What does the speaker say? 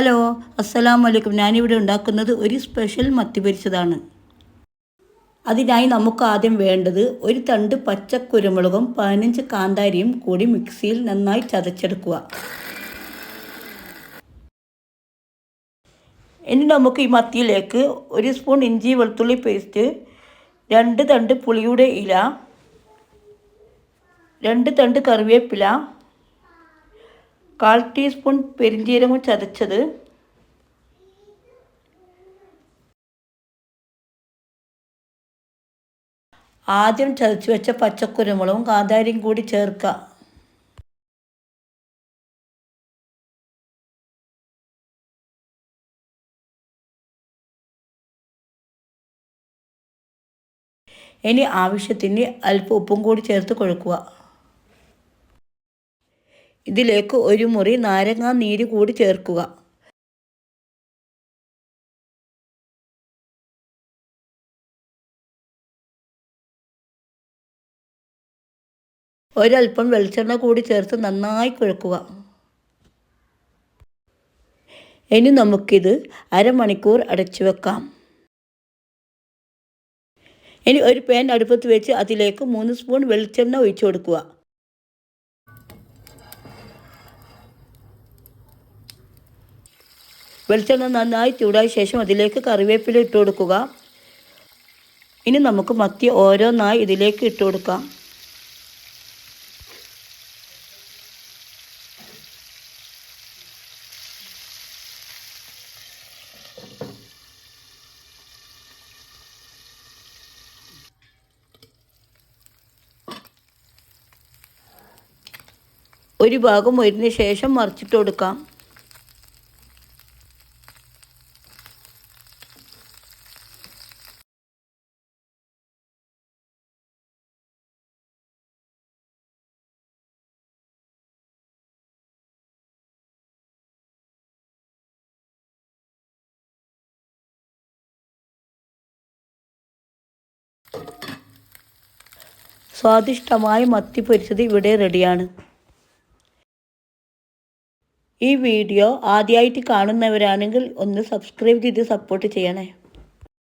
Hello അസ്സലാമു വലൈക്കും ഞാനിവിടെ ഉണ്ടാക്കുന്നത് ഒരു സ്പെഷ്യൽ മത്തി പൊരിച്ചതാണ് അതിനായി നമുക്ക് ആദ്യം വേണ്ടത് ഒരു തണ്ട് പച്ച കുരുമുളകും പതിനഞ്ച് കാന്താരിയും കൂടി മിക്സിയിൽ നന്നായി ചതച്ചെടുക്കുക. ഇനി നമുക്ക് ഈ മത്തിയിലേക്ക് ഒരു സ്പൂൺ ഇഞ്ചി വെളുത്തുള്ളി പേസ്റ്റ് രണ്ട് തണ്ട് പുളിയുടെ ഇല രണ്ട് തണ്ട് കറിവേപ്പില കാൽ ടീസ്പൂൺ പെരിഞ്ജീരകം ചതച്ചത് ആദ്യം ചതച്ച് വെച്ച പച്ചക്കുരുമുളകും കാന്താരിയും കൂടി ചേർക്കുക ഇനി ആവശ്യത്തിന് അല്പം ഉപ്പും കൂടി ചേർത്ത് കുഴക്കുക. ഇതിലേക്ക് ഒരു മുറി നാരങ്ങ നീര് കൂടി ചേർക്കുക. ഒരൽപ്പം വെളിച്ചെണ്ണ കൂടി ചേർത്ത് നന്നായി കുഴക്കുക. ഇനി നമുക്കിത് അരമണിക്കൂർ അടച്ചു വെക്കാം. ഇനി ഒരു പാൻ അടുപ്പത്ത് വെച്ച് അതിലേക്ക് മൂന്ന് സ്പൂൺ വെളിച്ചെണ്ണ ഒഴിച്ചു കൊടുക്കുക. വെളിച്ചെണ്ണ നന്നായി ചൂടായ ശേഷം അതിലേക്ക് കറിവേപ്പില ഇട്ട് കൊടുക്കുക. ഇനി നമുക്ക് മത്തി ഓരോന്നായി ഇതിലേക്ക് ഇട്ട് കൊടുക്കാം. ഒരു ഭാഗം മൊരിഞ്ഞ ശേഷം മറിച്ചിട്ട് കൊടുക്കാം. സ്വാദിഷ്ടമായ മത്തി പൊരിച്ചത് ഇവിടെ റെഡിയാണ്. ഈ വീഡിയോ ആദ്യമായിട്ട് കാണുന്നവരാണെങ്കിൽ ഒന്ന് സബ്സ്ക്രൈബ് ചെയ്ത് സപ്പോർട്ട് ചെയ്യണേ.